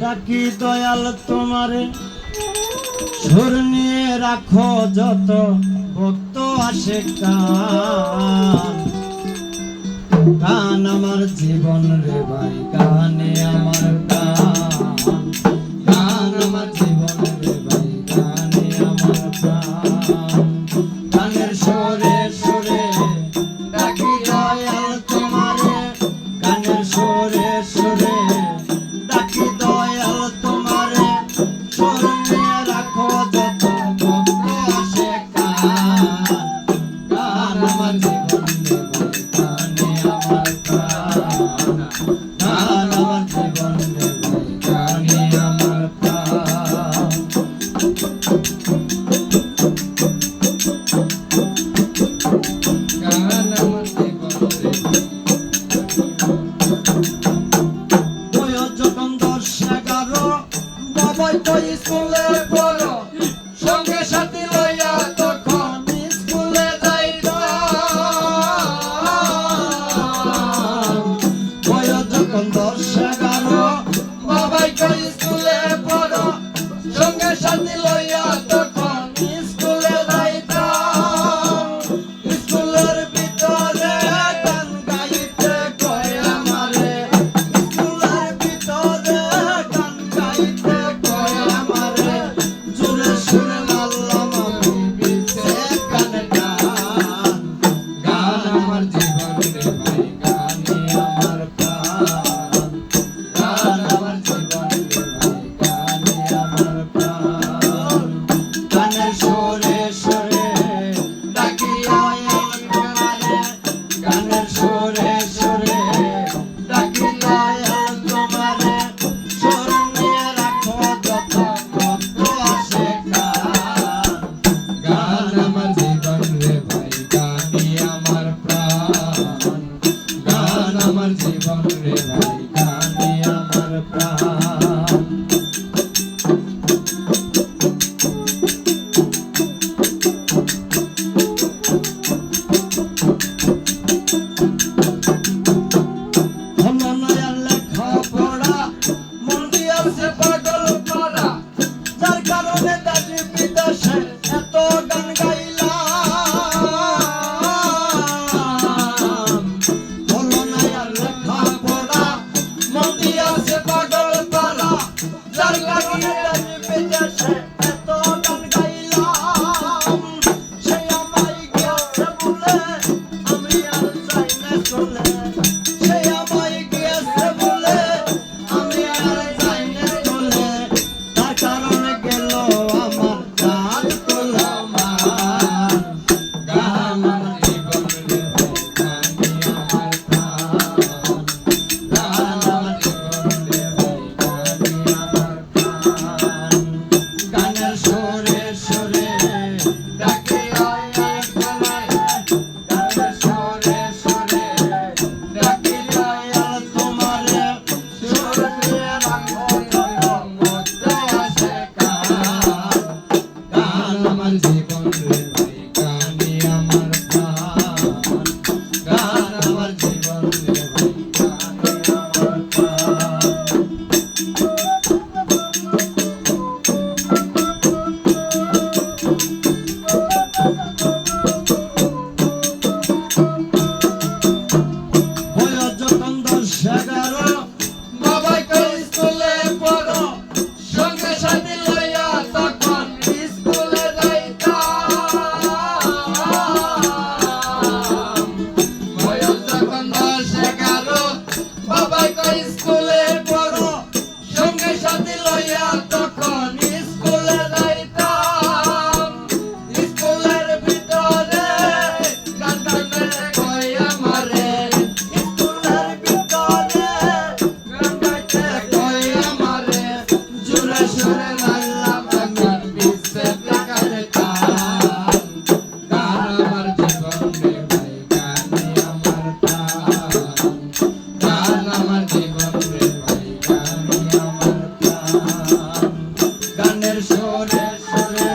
ডাকি দয়াল তোমারে। সুর নিয়ে রাখো যত ভক্ত আসে কান গান আমার জীবন রে ভাই কানে আমার কান কান আমার জীবন রে ভাই কানে আমার জীবন দেব আমার প্রাণ Vanilla Thank you. Sure, sure.